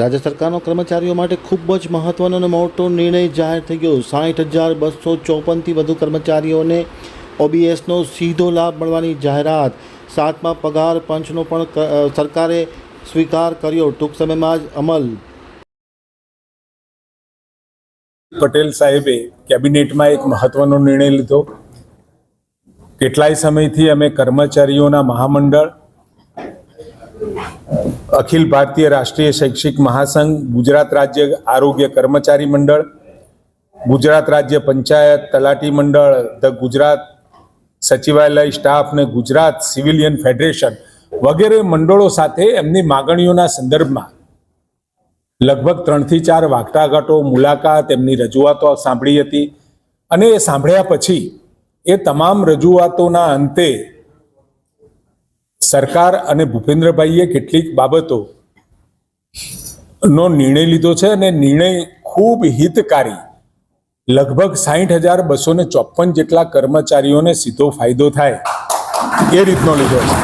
રાજ્ય સરકારનો કર્મચારીઓ માટે ખૂબ જ મહત્વનો અને મોટો નિર્ણય જાહેર થઈ ગયો. સાઠ હજાર બસો ચોપનથી વધુ કર્મચારીઓને ઓબીએસનો સીધો લાભ મળવાની જાહેરાત. સાતમા પગાર પંચનો પણ સરકારે સ્વીકાર કર્યો. ટૂંક સમયમાં જ અમલ. પટેલ સાહેબે કેબિનેટમાં એક મહત્વનો નિર્ણય લીધો. કેટલાય સમયથી અમે કર્મચારીઓના મહામંડળ અખિલ ભારતીય રાષ્ટ્રીય શૈક્ષિક મહાસંઘ, ગુજરાત રાજ્ય આરોગ્ય કર્મચારી મંડળ, ગુજરાત રાજ્ય પંચાયત તલાટી મંડળ, ધ ગુજરાત સચિવાલય સ્ટાફ ને ગુજરાત સિવિલિયન ફેડરેશન વગેરે મંડળો સાથે એમની માગણીઓના સંદર્ભમાં લગભગ ત્રણથી ચાર વાટાઘાટો, મુલાકાત, એમની રજૂઆતો સાંભળી હતી. અને એ સાંભળ્યા પછી એ તમામ રજૂઆતોના અંતે સરકાર અને ભૂપેન્દ્રભાઈએ કેટલીક બાબતો નો નિર્ણય લીધો છે અને નિર્ણય ખૂબ હિતકારી, લગભગ સાહીઠ હજાર બસો ને ચોપન જેટલા કર્મચારીઓને સીધો ફાયદો થાય એ રીતનો લીધો છે.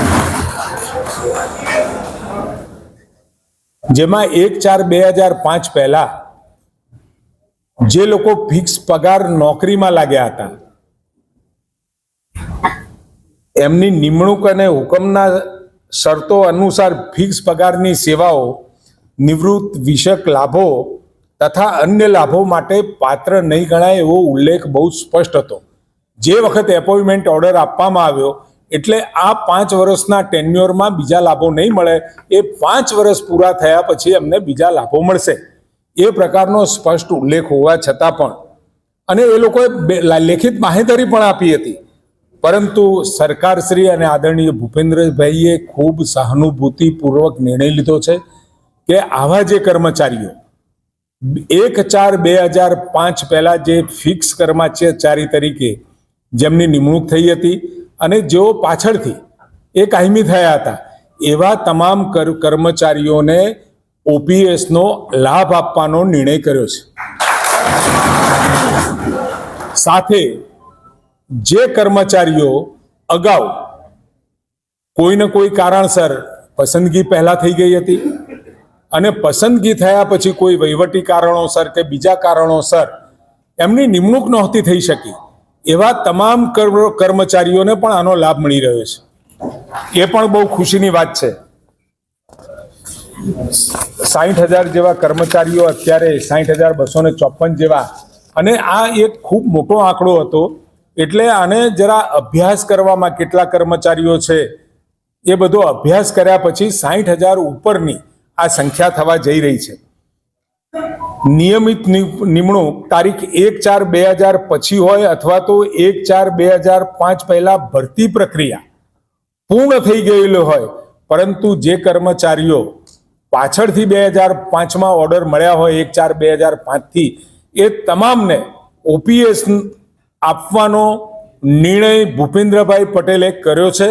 જેમાં એક ચાર બે હજાર પાંચ પહેલા જે લોકો ફિક્સ પગાર નોકરીમાં લાગ્યા હતા એમની નિમણૂક અને હુકમના શરતો અનુસાર ફિક્સ પગારની સેવાઓ, નિવૃત્ત વિષયક લાભો તથા અન્ય લાભો માટે પાત્ર નહીં ગણાય એવો ઉલ્લેખ બહુ સ્પષ્ટ હતો. જે વખત એપોઇન્ટમેન્ટ ઓર્ડર આપવામાં આવ્યો એટલે આ પાંચ વર્ષના ટેન્યુઅરમાં બીજા લાભો નહીં મળે, એ પાંચ વર્ષ પૂરા થયા પછી એમને બીજા લાભો મળશે. એ પ્રકારનો સ્પષ્ટ ઉલ્લેખ હોવા છતાં પણ. અને એ લોકોએ લેખિત માહિતી પણ આપી હતી. પરંતુ સરકારશ્રી અને આદરણીય ભૂપેન્દ્રભાઈએ ખૂબ સહાનુભૂતિપૂર્વક નિર્ણય લીધો છે કે આવા જે કર્મચારીઓ, એક ચાર બે હજાર પાંચ પહેલાં જે ફિક્સ કર્મચારી તરીકે જેમની નિમણૂક થઈ હતી અને જેઓ પાછળથી એ કાયમી થયા હતા, એવા તમામ કર્મચારીઓને ઓપીએસનો લાભ આપવાનો નિર્ણય કર્યો છે. સાથે જે કર્મચારીઓ અગાઉ કોઈને કોઈ કારણસર પસંદગી પહેલા થઈ ગઈ હતી અને પસંદગી થયા પછી કોઈ વહીવટી કારણોસર કે બીજા કારણોસર એમની નિમણૂક નહોતી થઈ શકી, એવા તમામ કર્મ- કર્મચારીઓને પણ આનો લાભ મળી રહ્યો છે. એ પણ બહુ ખુશીની વાત છે. સાહીઠ હજાર જેવા કર્મચારીઓ અત્યારે સાહીઠ હજાર બસો ને ચોપન જેવા, અને આ એક ખૂબ મોટો આંકડો હતો. એટલે આને જરા અભ્યાસ કરવામાં કેટલા કર્મચારીઓ છે, એ બધો અભ્યાસ કર્યા પછી સાહીઠ હજાર ઉપરની આ સંખ્યા થવા જઈ રહી છે. નિયમિત નિમણૂક તારીખ એક ચાર બે હજાર પછી હોય અથવા તો એક ચાર બે હજાર પાંચ પહેલા ભરતી પ્રક્રિયા પૂર્ણ થઈ ગયેલો હોય, પરંતુ જે કર્મચારીઓ પાછળથી બે હજાર પાંચમાં ઓર્ડર મળ્યા હોય, એક ચાર બે હજાર પાંચથી, એ તમામને ઓપીએસ આપવાનો નિર્ણય ભૂપેન્દ્રભાઈ પટેલે કર્યો છે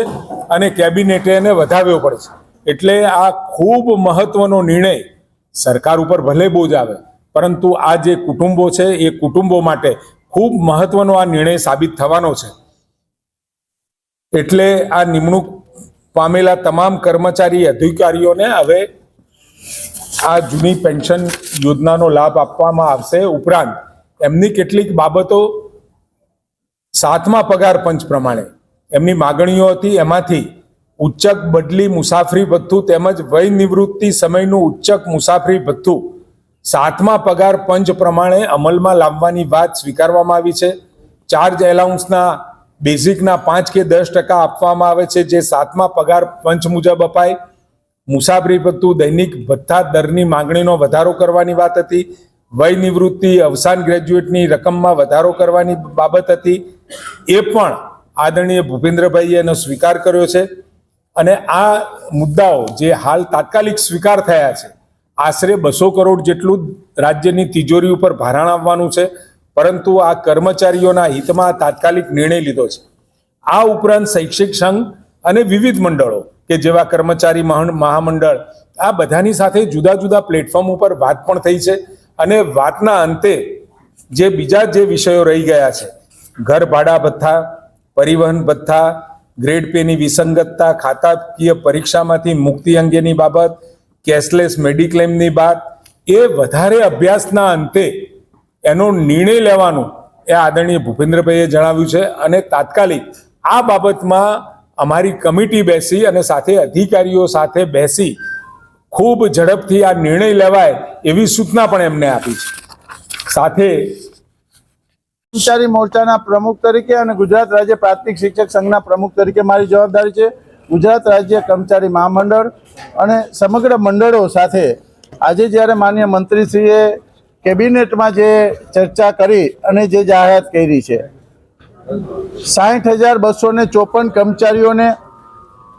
અને કેબિનેટે એને વધાવ્યો પડે છે. એટલે આ ખૂબ મહત્વનો નિર્ણય સરકાર ઉપર ભલે બોજ આવે, પરંતુ આ જે કુટુંબો છે એ કુટુંબો માટે ખૂબ મહત્વનો આ નિર્ણય સાબિત થવાનો છે. એટલે આ નિમણૂક પામેલા તમામ કર્મચારી અધિકારીઓને હવે આ જૂની પેન્શન યોજનાનો લાભ આપવામાં આવશે ઉપરાંત એમની કેટલીક બાબતો સાતમા પગાર પંચ પ્રમાણે. એમની માગણીઓ હતી એમાંથી ઉચ્ચક બદલી મુસાફરી ભથ્થું તેમજ વય નિવૃત્તિ સમયનું ઉચ્ચક મુસાફરી ભથ્થું સાતમા પગાર પંચ પ્રમાણે અમલમાં લાવવાની વાત સ્વીકારવામાં આવી છે. ચાર્જ એલાઉન્સના બેઝિકના પાંચ કે દસ ટકા આપવામાં આવે છે જે સાતમા પગાર પંચ મુજબ અપાય. મુસાફરી ભથ્થું દૈનિક ભથ્થા દરની માંગણીનો વધારો કરવાની વાત હતી. વય નિવૃત્તિ અવસાન ગ્રેજ્યુએટની રકમમાં વધારો કરવાની બાબત હતી. એ પણ આદરણીય ભૂપેન્દ્રભાઈએ એનો સ્વીકાર કર્યો છે. અને આ મુદ્દાઓ જે હાલ તાત્કાલિક સ્વીકાર થયા છે, આશરે બસો કરોડ જેટલું રાજ્યની તિજોરી ઉપર ભારણ આવવાનું છે. પરંતુ આ કર્મચારીઓના હિતમાં તાત્કાલિક નિર્ણય લીધો છે. આ ઉપરાંત શૈક્ષિક સંઘ અને વિવિધ મંડળો કે જેવા કર્મચારી મહા- મહામંડળ, આ બધાની સાથે જુદા જુદા પ્લેટફોર્મ ઉપર વાત પણ થઈ છે. અને વાતના અંતે જે બીજા જે વિષયો રહી ગયા છે, ઘર ભાડા ભથ્થા, પરિવહન ભથ્થા ગ્રેડ પેની વિસંગતતા, ખાતાકીય પરીક્ષામાંથી મુક્તિ અંગેની બાબત કેશલેસ મેડિક્લેમની વાત એ વધારે અભ્યાસના અંતે એનો નિર્ણય લેવાનું એ આદરણીય ભૂપેન્દ્રભાઈએ જણાવ્યું છે અને તાત્કાલિક આ બાબતમાં અમારી કમિટી બેસી અને સાથે અધિકારીઓ સાથે બેસી ખૂબ ઝડપથી આ નિર્ણય લેવાય એવી સૂચના પણ એમને આપી છે. સાથે કર્મચારી મોરચાના પ્રમુખ તરીકે અને ગુજરાત રાજ્ય પ્રાથમિક શિક્ષક સંઘના પ્રમુખ તરીકે મારી જવાબદારી છે. ગુજરાત રાજ્ય કર્મચારી મહામંડળ અને સમગ્ર મંડળો સાથે આજે જ્યારે માન્ય મંત્રીશ્રીએ કેબિનેટમાં જે ચર્ચા કરી અને જે જાહેરાત કરી છે, સાઠ હજાર બસો ને ચોપન કર્મચારીઓને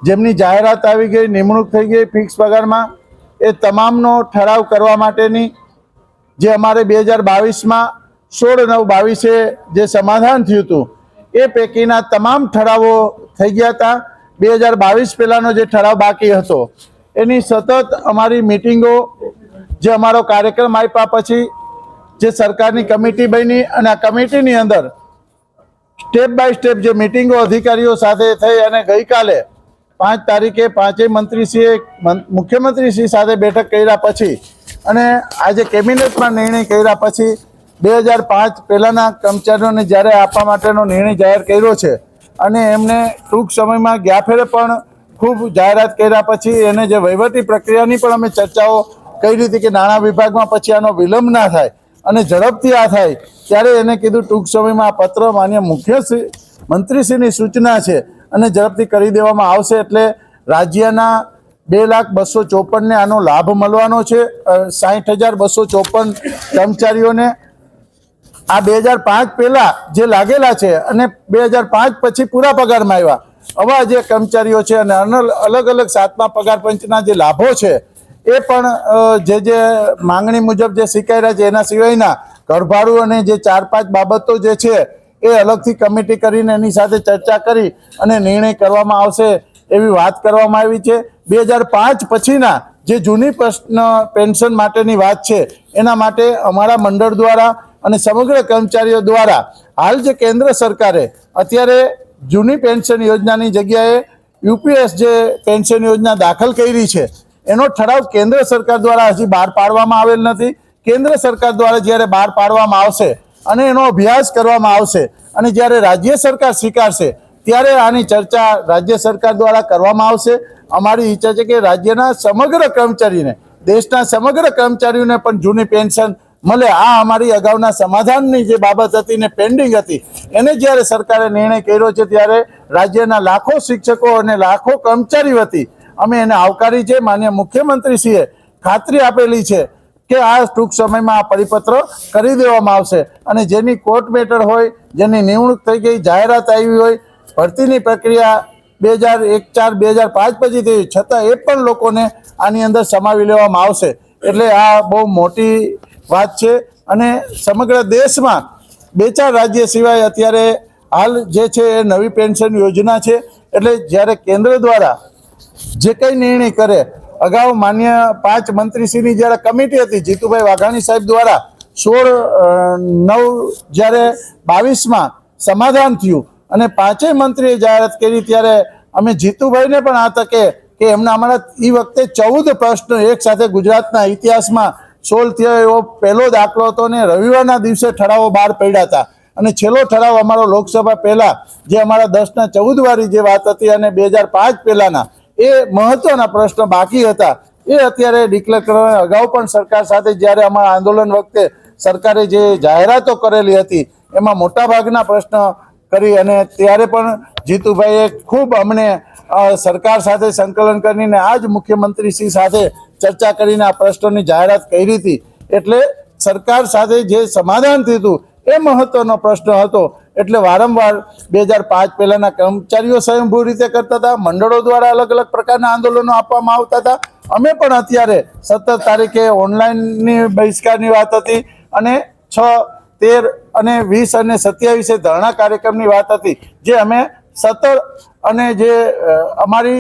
જેમની જાહેરાત આવી ગઈ, નિમણૂક થઈ ગઈ ફિક્સ પગારમાં એ તમામનો ઠરાવ કરવા માટેની જે અમારે બે હજાર બાવીસમાં સોળ નવ બાવીસે જે સમાધાન થયું હતું, એ પૈકીના તમામ ઠરાવો થઈ ગયા હતા. બે હજાર બાવીસ પહેલાંનો જે ઠરાવ બાકી હતો, એની સતત અમારી મિટિંગો, જે અમારો કાર્યક્રમ આપ્યા પછી, જે સરકારની કમિટી બની અને આ કમિટીની અંદર સ્ટેપ બાય સ્ટેપ જે મિટિંગો અધિકારીઓ સાથે થઈ અને ગઈકાલે પાંચ તારીખે પાંચેય મંત્રીશ્રીએ મુખ્યમંત્રીશ્રી સાથે બેઠક કર્યા પછી અને આજે કેબિનેટમાં નિર્ણય કર્યા પછી બે હજાર પાંચ પહેલાંના કર્મચારીઓને જ્યારે આપવા માટેનો નિર્ણય જાહેર કર્યો છે અને એમને ટૂંક સમયમાં ગ્યાફેરે પણ ખૂબ જાહેરાત કર્યા પછી એને જે વહીવટી પ્રક્રિયાની પણ અમે ચર્ચાઓ કરી હતી કે નાણાં વિભાગમાં પછી આનો વિલંબ ના થાય અને ઝડપથી આ થાય ત્યારે એને કીધું ટૂંક સમયમાં આ પત્ર માન્ય મુખ્ય મંત્રીશ્રીની સૂચના છે અને ઝડપથી કરી દેવામાં આવશે એટલે રાજ્યના બે લાખ બસો ચોપનને આનો લાભ મળવાનો છે. સાહીઠ હજાર બસો ચોપન કર્મચારીઓને આ બે હજાર પાંચ પહેલા જે લાગેલા છે અને બે હજાર પાંચ પછી પૂરા પગારમાં આવ્યા. આવા જે કર્મચારીઓ છે અને અલગ અલગ સાતમા પગાર પંચના જે લાભો છે એ પણ જે જે માંગણી મુજબ જે સ્વીકાર્યા છે એના સિવાયના ઘરભાડું અને જે ચાર પાંચ બાબતો જે છે એ અલગથી કમિટી કરીને એની સાથે ચર્ચા કરી અને નિર્ણય કરવામાં આવશે એવી વાત કરવામાં આવી છે. બે હજાર પાંચ પછીના જે જૂની પ્રશ્ન પેન્શન માટેની વાત છે, એના માટે અમારા મંડળ દ્વારા અને સમગ્ર કર્મચારીઓ દ્વારા હાલ જે કેન્દ્ર સરકારે અત્યારે જૂની પેન્શન યોજનાની જગ્યાએ યુપીએસ જે પેન્શન યોજના દાખલ કરી છે, એનો ઠરાવ કેન્દ્ર સરકાર દ્વારા હજી બહાર પાડવામાં આવેલ નથી. કેન્દ્ર સરકાર દ્વારા જ્યારે બહાર પાડવામાં આવશે અને એનો અભ્યાસ કરવામાં આવશે. અને જ્યારે રાજ્ય સરકાર સ્વીકારશે, ત્યારે આની ચર્ચા રાજ્ય સરકાર દ્વારા કરવામાં આવશે. અમારી ઈચ્છા છે કે રાજ્યના સમગ્ર કર્મચારીને, દેશના સમગ્ર કર્મચારીઓને પણ જૂની પેન્શન મળે. આ અમારી અગાઉના સમાધાનની જે બાબત હતી ને પેન્ડિંગ હતી, એને જ્યારે સરકારે નિર્ણય કર્યો છે, ત્યારે રાજ્યના લાખો શિક્ષકો અને લાખો કર્મચારીઓ હતી. અમે એને આવકારી છે. માન્ય મુખ્યમંત્રીશ્રીએ ખાતરી આપેલી છે કે આ ટૂંક સમયમાં આ પરિપત્ર કરી દેવામાં આવશે. અને જેની કોર્ટ મેટર હોય, જેની નિમણૂક થઈ ગઈ, જાહેરાત આવી હોય, ભરતીની પ્રક્રિયા બે હજાર એક ચાર, બે હજાર પાંચ પછી થઈ છતાં એ પણ લોકોને આની અંદર સમાવી લેવામાં આવશે. એટલે આ બહુ મોટી વાત છે. અને સમગ્ર દેશમાં બે ચાર રાજ્ય સિવાય અત્યારે હાલ જે છે એ નવી પેન્શન યોજના છે. એટલે જ્યારે કેન્દ્ર દ્વારા જે કંઈ નિર્ણય કરે અગાઉ માન્ય પાંચ મંત્રીશ્રીની જ્યારે કમિટી હતી, જીતુભાઈ વાઘાણી સાહેબ દ્વારા સોળ નવ જ્યારે બાવીસમાં સમાધાન થયું અને પાંચેય મંત્રીએ જાહેરાત કરી ત્યારે અમે જીતુભાઈને પણ આ તકે કે એમના અમારા એ વખતે ચૌદ પ્રશ્ન એક સાથે ગુજરાતના ઇતિહાસમાં સોલ્વ થયો એવો પહેલો દાખલો હતો ને રવિવારના દિવસે ઠરાવો બહાર પડ્યા હતા. અને છેલ્લો ઠરાવ અમારો લોકસભા પહેલાં, જે અમારા દસના ચૌદ વાળી જે વાત હતી અને બે હજાર પાંચ પહેલાના એ મહત્વના પ્રશ્ન બાકી હતા. એ અત્યારે ડિક્લેર કરવાના અગાઉ પણ સરકાર સાથે જ્યારે અમારા આંદોલન વખતે સરકારે જે જાહેરાતો કરેલી હતી, એમાં મોટાભાગના પ્રશ્ન કરી અને ત્યારે પણ જીતુભાઈએ ખૂબ અમને સરકાર સાથે સંકલન કરીને આ જ મુખ્યમંત્રીશ્રી સાથે ચર્ચા કરીને આ પ્રશ્નોની જાહેરાત કરી હતી. એટલે સરકાર સાથે જે સમાધાન થયું એ મહત્વનો પ્રશ્ન હતો. એટલે વારંવાર બે હજાર પાંચ પહેલાના કર્મચારીઓ સ્વયંભૂ રીતે કરતા હતા. મંડળો દ્વારા અલગ અલગ પ્રકારના આંદોલનો આપવામાં આવતા હતા. અમે પણ અત્યારે સત્તર તારીખે ઓનલાઈનની બહિષ્કારની વાત હતી અને છ, તેર અને વીસ અને સત્યાવીસે ધરણા કાર્યક્રમની વાત હતી. જે અમે સત્તર અને જે અમારી